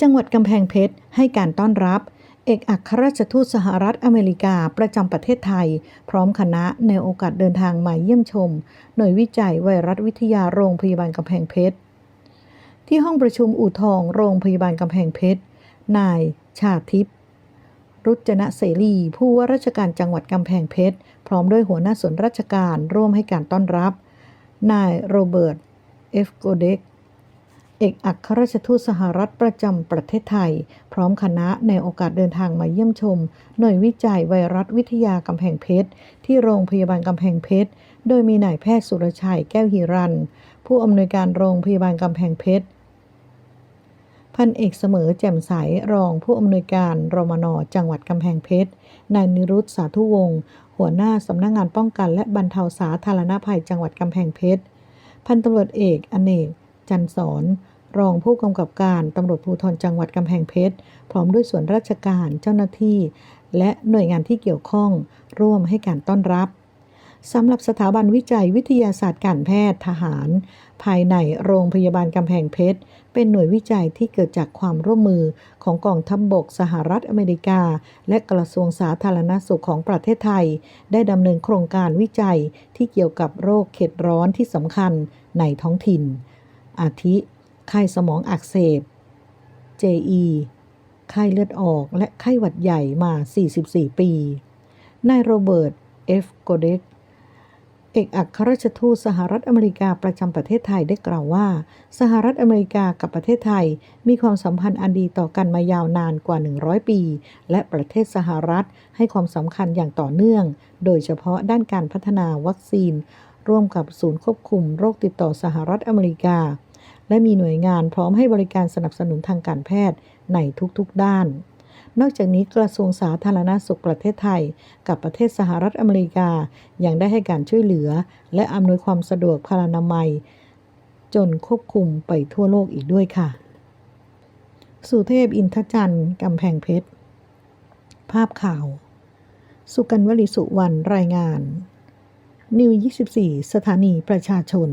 จังหวัดกำแพงเพชรให้การต้อนรับ เอกอัครราชทูตสหรัฐอเมริกาประจำประเทศไทย พร้อมคณะในโอกาสเดินทางมาเยี่ยมชม หน่วยวิจัยไวรัสวิทยาโรงพยาบาลกำแพงเพชร ที่ห้องประชุมอู่ทองโรงพยาบาลกำแพงเพชร นาย ชาทิพย์รุจนะเสรีผู้ว่าราชการจังหวัดกำแพงเพชร พร้อมด้วยหัวหน้าส่วนราชการร่วมให้การต้อนรับ นายโรเบิร์ต เอฟโกเด็ก อกอัครราชทูตสหรัฐประจำประเทศไทย พร้อมคณะในโอกาสเดินทางมาเยี่ยมชม หน่วยวิจัยไวรัสวิทยากำแพงเพชร ที่โรงพยาบาลกำแพงเพชร โดยมีนายแพทย์สุรชัยแก้วหิรัน ผู้อำนวยการโรงพยาบาลกำแพงเพชรพันเอกเสมอแจ่มใสรองผู้อำนวยการรมนจังหวัดกำแพงเพชร นายนิรุตสาธุวงศ์หัวหน้าสำนักงงานป้องกันและบรรเทาสาธารณภัยจังหวัดกำแพงเพชร พันตำรวจเอกอเนก จันสอน รองผู้กำกับการตำรวจภูธรจังหวัดกำแพงเพชร พร้อมด้วยส่วนราชการเจ้าหน้าที่ และหน่วยงานที่เกี่ยวข้อง ร่วมให้การต้อนรับสำหรับสถาบันวิจัยวิทยาศาสตร์การแพทย์ทหาร ภายในโรงพยาบาลกำแพงเพชร เป็นหน่วยวิจัยที่เกิดจากความร่วมมือของกองทัพบบกสหรัฐอเมริกา และกระทรวงสาธารณสุขของประเทศไทย ได้ดำเนินโครงการวิจัยที่เกี่ยวกับโรคเข็ดร้อนที่สำคัญในท้องถิ่น อาทิ ไข้สมองอักเสบ JE ไข้เลือดออกและไข้หวัดใหญ่มา 44 ปี นายโรเบิร์ต เอฟโกเด็กเอกอัครราชทูตสหรัฐอเมริกาประจำประเทศไทยได้กล่าวว่า สหรัฐอเมริกากับประเทศไทย มีความสัมพันธ์อันดีต่อกันมายาวนานกว่า 100 ปี และประเทศสหรัฐให้ความสำคัญอย่างต่อเนื่อง โดยเฉพาะด้านการพัฒนาวัคซีน ร่วมกับศูนย์ควบคุมโรคติดต่อสหรัฐอเมริกา และมีหน่วยงานพร้อมให้บริการสนับสนุนทางการแพทย์ในทุกๆด้าน นอกจากนี้กระทรวงสาธารณสุขประเทศไทย กับประเทศสหรัฐอเมริกายังได้ให้การช่วยเหลือ และอำนวยความสะดวกพลานามัย จนควบคุมไปทั่วโลกอีกด้วยค่ะ สุเทพอินทจันทร์กำแพงเพชร ภาพข่าว สุกันวลีสุวรรณรายงานนิว 24 สถานีประชาชน